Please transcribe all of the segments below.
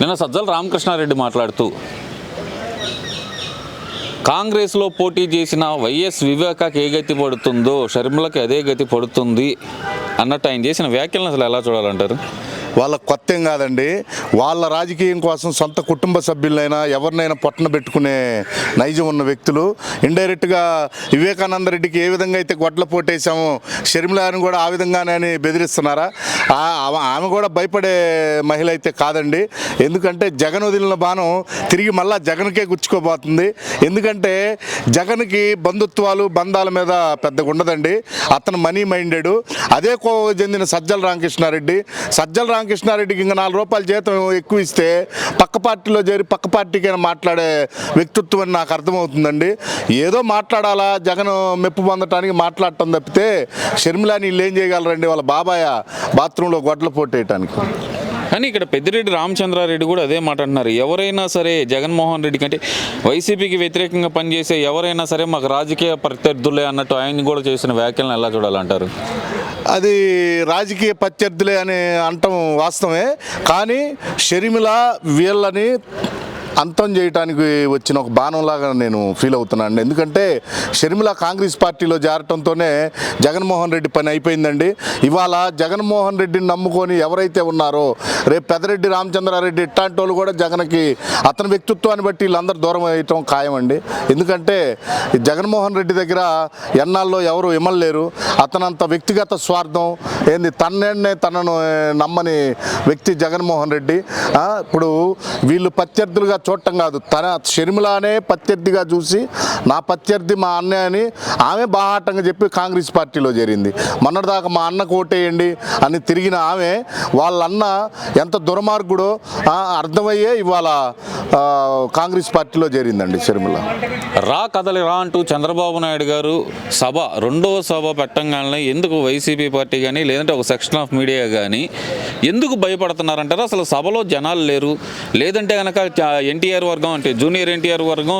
నిన్న సజ్జల రామకృష్ణారెడ్డి మాట్లాడుతూ కాంగ్రెస్లో పోటీ చేసిన వైఎస్ వివేకాకి ఏ గతి పడుతుందో షర్మిలకి అదే గతి పడుతుంది అన్నట్టు ఆయన చేసిన వ్యాఖ్యలను అసలు ఎలా చూడాలంటారు? వాళ్ళ కొత్త ఏం కాదండి. వాళ్ళ రాజకీయం కోసం సొంత కుటుంబ సభ్యులైనా ఎవరినైనా పొట్టన పెట్టుకునే నైజం ఉన్న వ్యక్తులు. ఇండైరెక్ట్గా వివేకానంద రెడ్డికి ఏ విధంగా అయితే గొడ్ల పోటేసామో షర్మిలాని కూడా ఆ విధంగానే అని బెదిరిస్తున్నారా? ఆ- ఆమె- ఆమె కూడా భయపడే మహిళ అయితే కాదండి. ఎందుకంటే జగన్ వదిలిన బాణం తిరిగి మళ్ళా జగన్కే గుచ్చుకోబోతుంది. ఎందుకంటే జగన్కి బంధుత్వాలు బంధాల మీద పెద్దగా ఉండదండి. అతను మనీ మైండెడ్. అదే కో చెందిన సజ్జల రామకృష్ణారెడ్డి. సజ్జల రామకృష్ణారెడ్డికి ఇంకా నాలుగు రూపాయలు జీతం ఎక్కువ ఇస్తే పక్క పార్టీలో చేరి పక్క పార్టీకైనా మాట్లాడే వ్యక్తిత్వం అని నాకు అర్థమవుతుందండి. ఏదో మాట్లాడాలా జగన్ మెప్పు పొందటానికి మాట్లాడటం తప్పితే షర్మిలా నీళ్ళు ఏం చేయగలరండి? వాళ్ళ బాబాయ్ బాత్రూంలో గొడ్ల పోటేయటానికి. కానీ ఇక్కడ పెద్దిరెడ్డి రామచంద్రారెడ్డి కూడా అదే మాట అంటున్నారు ఎవరైనా సరే జగన్మోహన్ రెడ్డి కంటే వైసీపీకి వ్యతిరేకంగా పనిచేసే ఎవరైనా సరే మాకు రాజకీయ ప్రత్యర్థులే అన్నట్టు ఆయన కూడా చేసిన వ్యాఖ్యలను ఎలా చూడాలంటారు? అది రాజకీయ ప్రత్యర్థులే అని అంటం వాస్తవమే. కానీ షర్మిల వీళ్ళని అంతం చేయడానికి వచ్చిన ఒక బాణంలాగా నేను ఫీల్ అవుతున్నాను. ఎందుకంటే షర్మిల కాంగ్రెస్ పార్టీలో చేరటంతోనే జగన్మోహన్ రెడ్డి పని అయిపోయిందండి. ఇవాళ జగన్మోహన్ రెడ్డిని నమ్ముకొని ఎవరైతే ఉన్నారో రేపు పెదరెడ్డి రామచంద్రారెడ్డి ఇట్లాంటి వాళ్ళు కూడా జగన్కి అతని వ్యక్తిత్వాన్ని బట్టి వీళ్ళందరూ దూరం అయ్యటం ఖాయమండి. ఎందుకంటే జగన్మోహన్ రెడ్డి దగ్గర ఎన్నాళ్ళలో ఎవరు ఇమ్మలేరు అతనంత వ్యక్తిగత స్వార్థం ఏంది తన్నే తనను నమ్మని వ్యక్తి జగన్మోహన్ రెడ్డి. ఇప్పుడు వీళ్ళు ప్రత్యర్థులుగా చూడటం కాదు. తన షర్మిలానే ప్రత్యర్థిగా చూసి నా ప్రత్యర్థి మా అన్నయ్య అని ఆమె బాహాటంగా చెప్పి కాంగ్రెస్ పార్టీలో చేరింది. మొన్నటిదాకా మా అన్నకు ఓటేయండి అని తిరిగిన ఆమె వాళ్ళన్న ఎంత దుర్మార్గుడో అర్థమయ్యే ఇవాళ కాంగ్రెస్ పార్టీలో చేరిందండి షర్మిల. రా కదలి రా అంటూ చంద్రబాబు నాయుడు గారు సభ రెండవ సభ పెట్టంగానే ఎందుకు వైసీపీ పార్టీ కానీ లేదంటే ఒక సెక్షన్ ఆఫ్ మీడియా కానీ ఎందుకు భయపడుతున్నారంటారు? అసలు సభలో జనాలు లేరు. లేదంటే కనుక ఎన్టీఆర్ వర్గం అంటే జూనియర్ ఎన్టీఆర్ వర్గం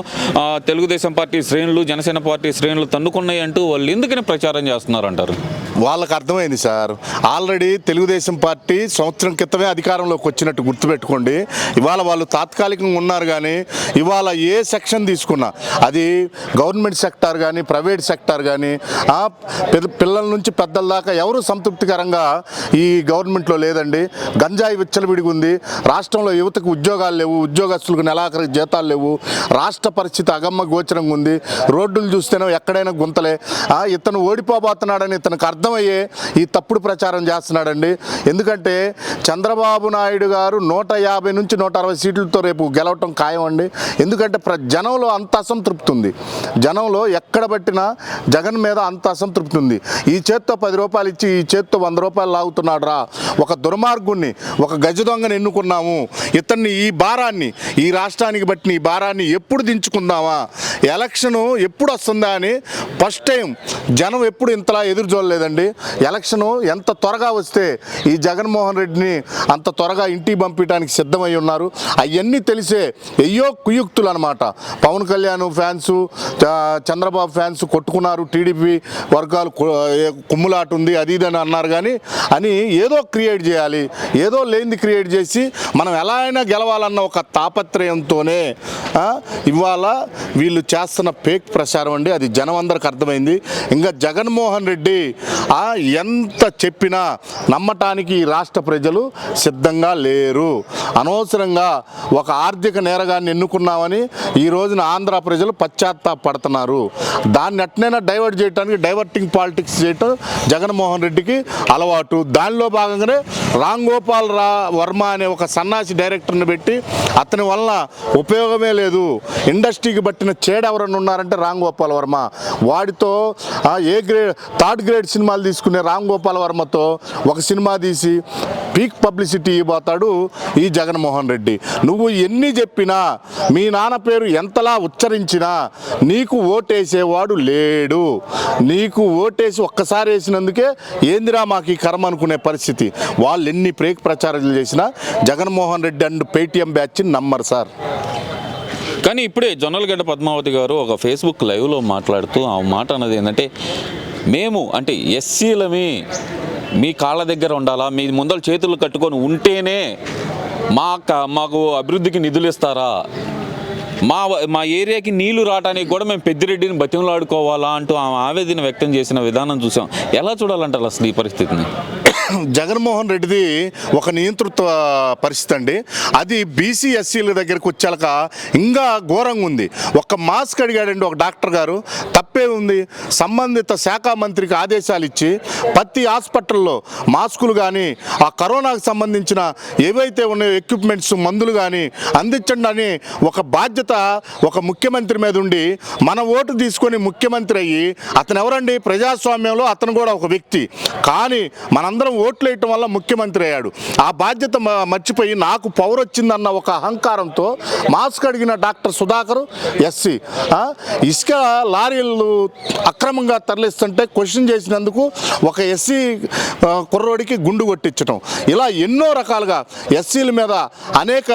తెలుగుదేశం పార్టీ శ్రేణులు జనసేన పార్టీ శ్రేణులు తన్నుకున్నాయి అంటూ వాళ్ళు ఎందుకని ప్రచారం చేస్తున్నారంటారు? వాళ్ళకి అర్థమైంది సార్. ఆల్రెడీ తెలుగుదేశం పార్టీ సంవత్సరం క్రితమే అధికారంలోకి వచ్చినట్టు గుర్తుపెట్టుకోండి. ఇవాళ వాళ్ళు తాత్కాలికంగా ఉన్నారు కానీ ఇవాళ ఏ సెక్షన్ తీసుకున్నా అది గవర్నమెంట్ సెక్టార్ కానీ ప్రైవేట్ సెక్టార్ కానీ పిల్లల నుంచి పెద్దల దాకా ఎవరు సంతృప్తికరంగా ఈ గవర్నమెంట్లో లేదండి. గంజాయి విచ్చలవిడిగా ఉంది. రాష్ట్రంలో యువతకు ఉద్యోగాలు లేవు ఉద్యోగస్తులకు నెలాఖరికి జీతాలు లేవు. రాష్ట్ర పరిస్థితి అగమ్మ గోచరంగా ఉంది. రోడ్డులు చూస్తేనే ఎక్కడైనా గుంతలే. ఇతను ఓడిపోబోతున్నాడని ఇతనికి అర్థమయ్యే ఈ తప్పుడు ప్రచారం చేస్తున్నాడండి. ఎందుకంటే చంద్రబాబు నాయుడు గారు నూట యాభై నుంచి నూట అరవై సీట్లతో రేపు గెలవటం ఖాయం అండి ఎందుకంటే ప్ర జనంలో అంత అసంతృప్తి ఉంది. జనంలో ఎక్కడ పట్టినా జగన్ మీద అంత అసంతృప్తి ఉంది. ఈ చేత్తో పది రూపాయలు ఇచ్చి ఈ చేత్తో వంద రూపాయలు లాగుతున్నాడు రా. ఒక దుర్మార్గుణ్ణి ఒక గజ దొంగని ఎన్నుకున్నాము. ఇతన్ని ఈ భారాన్ని ఈ రాష్ట్రానికి బట్టిన ఈ భారాన్ని ఎప్పుడు దించుకుందామా? ఎలక్షను ఎప్పుడు వస్తుందా అని ఫస్ట్ టైం జనం ఎప్పుడు ఇంతలా ఎదురు చూడలేదండి. ఎలక్షను ఎంత త్వరగా వస్తే ఈ జగన్మోహన్ రెడ్డిని అంత త్వరగా ఇంటికి పంపించడానికి సిద్ధమై ఉన్నారు. అవన్నీ తెలిసే ఎయ్యో కుయుక్తులు అనమాట పవన్ కళ్యాణ్ ఫ్యాన్స్ చంద్రబాబు ఫ్యాన్స్ కొట్టుకున్నారు. టీడీపీ వర్గాలు కుమ్ములాట ఉంది అది ఇది అని అన్నారు కానీ అని ఏదో క్రియేట్ చేయాలి ఏదో లేనిది క్రియేట్ చేసి మనం ఎలా అయినా గెలవాలన్న ఒక తాపత్రయంతోనే ఇవాళ వీళ్ళు చేస్తున్న ఫేక్ ప్రచారం అండి. అది జనం అందరికి అర్థమైంది. ఇంకా జగన్మోహన్ రెడ్డి ఎంత చెప్పినా నమ్మటానికి ఈ రాష్ట్ర ప్రజలు సిద్ధంగా లేరు. అనవసరంగా ఒక ఆర్థిక నేరగాన్ని ఎన్నుకున్నామని ఈ రోజున ఆంధ్ర ప్రజలు పశ్చాత్తాపడుతున్నారు. దాన్ని ఎట్నైనా డైవర్ట్ చేయడానికి డైవర్టింగ్ పాలిటిక్స్ చేయటం జగన్మోహన్ రెడ్డికి అలవాటు. దానిలో భాగంగానే రామ్ గోపాల్ రా వర్మ అనే ఒక సన్నాసి డైరెక్టర్ని పెట్టి అతని వల్ల ఉపయోగమే లేదు. ఇండస్ట్రీకి పట్టిన చేడ ఎవరన్నా ఉన్నారంటే రామ్ గోపాల్ వర్మ. వాడితో ఆ, ఏ గ్రేడ్ థర్డ్ గ్రేడ్ సినిమాలు తీసుకునే రామ్ గోపాల్ వర్మతో ఒక సినిమా తీసి పీక్ పబ్లిసిటీ ఇవ్వబోతాడు ఈ జగన్మోహన్ రెడ్డి. నువ్వు ఎన్ని చెప్పినా మీ నాన్న పేరు ఎంతలా ఉచ్చరించినా నీకు ఓటేసేవాడు లేడు. నీకు ఓటేసి ఒక్కసారి వేసినందుకే ఏందిరా మాకు ఈ కర్మ అనుకునే పరిస్థితి? వాళ్ళు ఎన్ని ప్రేక్ ప్రచారాలు చేసినా Jaganmohan Reddy and Paytm batch నమ్మరు సార్. కానీ ఇప్పుడే జొన్నలగడ్డ పద్మావతి గారు ఒక ఫేస్బుక్ లైవ్లో మాట్లాడుతూ ఆ మాట అన్నది ఏంటంటే మేము అంటే ఎస్సీలమే మీ కాళ్ళ దగ్గర ఉండాలా మీ ముందర చేతులు కట్టుకొని ఉంటేనే మా మాకు అభివృద్ధికి నిధులు ఇస్తారా? మా మా ఏరియాకి నీళ్ళు రావడానికి కూడా మేము పెద్దిరెడ్డిని బతిమలాడుకోవాలా అంటూ ఆమె ఆవేదన వ్యక్తం చేసిన విధానం చూసాం. ఎలా చూడాలంటారు అసలు ఈ పరిస్థితిని? జగన్మోహన్ రెడ్డిది ఒక నియంతృత్వ పరిస్థితి అండి. అది బీసీ ఎస్సీల దగ్గరికి వచ్చాక ఇంకా ఘోరంగా ఉంది. ఒక మాస్క్ అడిగాడండి ఒక డాక్టర్ గారు. తప్పే ఉంది. సంబంధిత శాఖ మంత్రికి ఆదేశాలు ఇచ్చి ప్రతి హాస్పిటల్లో మాస్కులు కానీ ఆ కరోనాకు సంబంధించిన ఏవైతే ఉన్నాయో ఎక్విప్మెంట్స్ మందులు కానీ అందించండి అని ఒక బాధ్యత ఒక ముఖ్యమంత్రి మీద ఉండి మన ఓటు తీసుకొని ముఖ్యమంత్రి అయ్యి అతను ఎవరండి? ప్రజాస్వామ్యంలో అతను కూడా ఒక వ్యక్తి. కానీ మనందరం ఓట్లు వేయటం వల్ల ముఖ్యమంత్రి అయ్యాడు. ఆ బాధ్యత మ- మర్చిపోయి నాకు పవర్ వచ్చిందన్న ఒక అహంకారంతో మాస్క్ అడిగిన డాక్టర్ సుధాకర్ ఎస్సీ ఇసుక లారీలు అక్రమంగా తరలిస్తుంటే క్వశ్చన్ చేసినందుకు ఒక ఎస్సీ కుర్రోడికి గుండు కొట్టించడం ఇలా ఎన్నో రకాలుగా ఎస్సీల మీద అనేక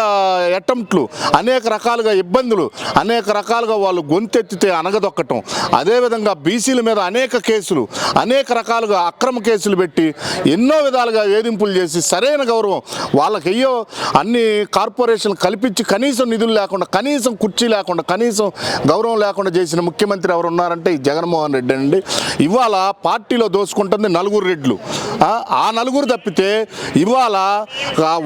అటెంప్ట్లు అనేక రకాలుగా ఇబ్బందులు అనేక రకాలుగా వాళ్ళు గొంతెత్తితే అనగదొక్కటం. అదేవిధంగా బీసీల మీద అనేక కేసులు అనేక రకాలుగా అక్రమ కేసులు పెట్టి ఎన్నో ఎన్నో విధాలుగా వేధింపులు చేసి సరైన గౌరవం వాళ్ళకి అయ్యో అన్ని కార్పొరేషన్లు కల్పించి కనీసం నిధులు లేకుండా కనీసం కుర్చీ లేకుండా కనీసం గౌరవం లేకుండా చేసిన ముఖ్యమంత్రి ఎవరు ఉన్నారంటే ఈ జగన్మోహన్ రెడ్డి అండి. ఇవాళ పార్టీలో దోసుకుంటుంది నలుగురు రెడ్లు. ఆ, నలుగురు తప్పితే ఇవాళ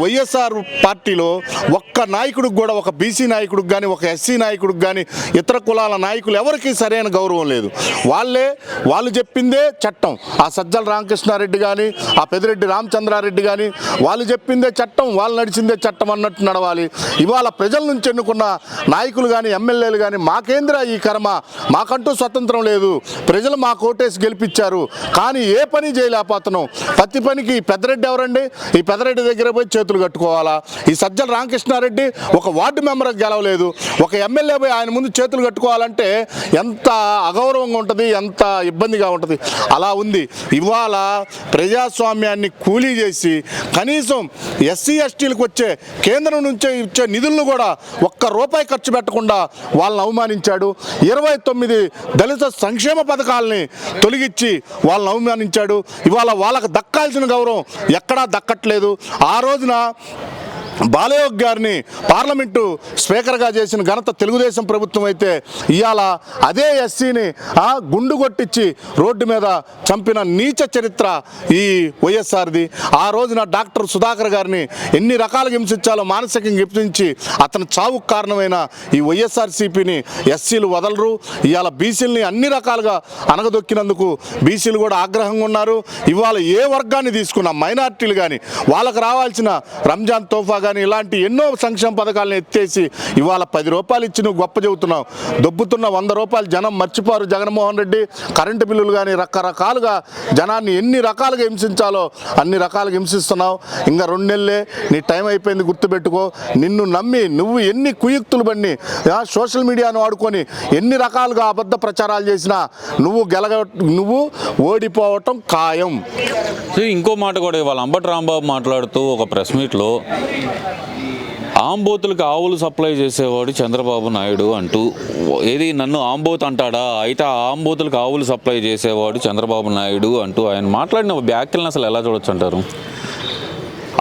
వైఎస్ఆర్ పార్టీలో ఒక్క నాయకుడికి కూడా ఒక బీసీ నాయకుడికి కానీ ఒక ఎస్సీ నాయకుడికి కానీ ఇతర కులాల నాయకులు ఎవరికి సరైన గౌరవం లేదు. వాళ్ళే వాళ్ళు చెప్పిందే చట్టం. ఆ సజ్జల రామకృష్ణారెడ్డి కానీ ఆ పెదిరెడ్డి రామచంద్రారెడ్డి కానీ వాళ్ళు చెప్పిందే చట్టం వాళ్ళు నడిచిందే చట్టం అన్నట్టు నడవాలి. ఇవాళ ప్రజల నుంచి ఎన్నుకున్న నాయకులు కానీ ఎమ్మెల్యేలు కానీ మాకేంద్ర ఈ కర్మ? మాకంటూ స్వతంత్రం లేదు. ప్రజలు మా కోటేసి గెలిపించారు. కానీ ఏ పని చేయలేకపోతున్నాం. ప్రతి పనికి ఈ పెద్దరెడ్డి ఎవరండి? ఈ పెద్దరెడ్డి దగ్గర పోయి చేతులు కట్టుకోవాలా? ఈ సజ్జల రామకృష్ణారెడ్డి ఒక వార్డు మెంబర్ గెలవలేదు. ఒక ఎమ్మెల్యే పోయి ఆయన ముందు చేతులు కట్టుకోవాలంటే ఎంత అగౌరవంగా ఉంటుంది ఎంత ఇబ్బందిగా ఉంటుంది? అలా ఉంది. ఇవాళ ప్రజాస్వామ్యాన్ని కూలీ చేసి కనీసం ఎస్సీ ఎస్టీలకు వచ్చే కేంద్రం నుంచే ఇచ్చే నిధులను కూడా ఒక్క రూపాయి ఖర్చు పెట్టకుండా వాళ్ళని అవమానించాడు. ఇరవై తొమ్మిది దళిత సంక్షేమ పథకాలని తొలగించి వాళ్ళని అవమానించాడు. ఇవాళ వాళ్ళకు దక్కాల్సిన గౌరవం ఎక్కడా దక్కట్లేదు. ఆ రోజున బాలయోగ్ గారిని పార్లమెంటు స్పీకర్గా చేసిన ఘనత తెలుగుదేశం ప్రభుత్వం అయితే ఇవాళ అదే ఎస్సీని ఆ, గుండు కొట్టించి రోడ్డు మీద చంపిన నీచ చరిత్ర ఈ వైఎస్ఆర్ది. ఆ రోజున డాక్టర్ సుధాకర్ గారిని ఎన్ని రకాలుగా హింసించాలో మానసికంగా హింసించి అతని చావుకు కారణమైన ఈ వైఎస్ఆర్సీపీని ఎస్సీలు వదలరు. ఇవాళ బీసీలని అన్ని రకాలుగా అనగదొక్కినందుకు బీసీలు కూడా ఆగ్రహంగా ఉన్నారు. ఇవాళ ఏ వర్గాన్ని తీసుకున్నా మైనార్టీలు కానీ వాళ్ళకు రావాల్సిన రంజాన్ తోఫా కానీ ఇలాంటి ఎన్నో సంక్షేమ పథకాలను ఎత్తేసి ఇవాళ పది రూపాయలు ఇచ్చి నువ్వు గొప్ప చెబుతున్నావు. దొబ్బుతున్న వంద రూపాయలు జనం మర్చిపోరు జగన్మోహన్ రెడ్డి. కరెంటు బిల్లులు కానీ రకరకాలుగా జనాన్ని ఎన్ని రకాలుగా హింసించాలో అన్ని రకాలుగా హింసిస్తున్నావు. ఇంకా రెండు నెలలే నీ టైం అయిపోయింది గుర్తుపెట్టుకో. నిన్ను నమ్మి నువ్వు ఎన్ని కుయుక్తులు బండి సోషల్ మీడియాను వాడుకొని ఎన్ని రకాలుగా అబద్ధ ప్రచారాలు చేసినా నువ్వు గెలగ నువ్వు ఓడిపోవటం ఖాయం. ఇంకో మాట కూడా ఇవాళ అంబటి రాంబాబు మాట్లాడుతూ ఒక ప్రెస్ మీట్లో ఆంబోతులకు ఆవులు సప్లై చేసేవాడు చంద్రబాబు నాయుడు అంటూ ఏది నన్ను ఆంబోత్ అంటాడా? అయితే ఆ ఆంబోతులకు ఆవులు సప్లై చేసేవాడు చంద్రబాబు నాయుడు అంటూ ఆయన మాట్లాడిన వ్యాఖ్యలను అసలు ఎలా చూడొచ్చు అంటారు?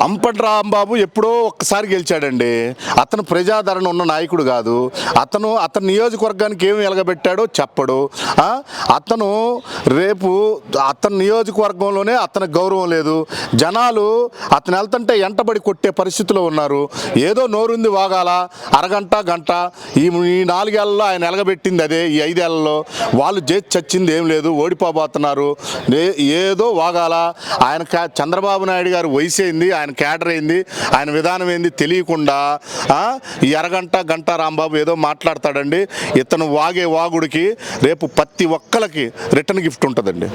అంపటి రాంబాబు ఎప్పుడో ఒక్కసారి గెలిచాడండి. అతను ప్రజాదరణ ఉన్న నాయకుడు కాదు. అతను అతని నియోజకవర్గానికి ఏమి ఎలగబెట్టాడో చెప్పడు. అతను రేపు అతని నియోజకవర్గంలోనే అతనికి గౌరవం లేదు. జనాలు అతను వెళ్తుంటే ఎంటబడి కొట్టే పరిస్థితిలో ఉన్నారు. ఏదో నోరుంది వాగాల అరగంట గంట. ఈ ఈ నాలుగేళ్ళలో ఆయన ఎలగబెట్టింది అదే ఈ ఐదేళ్ళలో. వాళ్ళు చేసి చచ్చింది ఏం లేదు ఓడిపోబోతున్నారు. ఏదో వాగాల. ఆయన చంద్రబాబు నాయుడు గారు వయసు అయింది ఆయన క్యాడర్ ఏంది? ఆయన విధానం ఏంది తెలియకుండా ఎరగంట గంట రాంబాబు ఏదో మాట్లాడతాడండి. ఇతను వాగే వాగుడికి రేపు ప్రతి ఒక్కలకి రిటర్న్ గిఫ్ట్ ఉంటుందండి.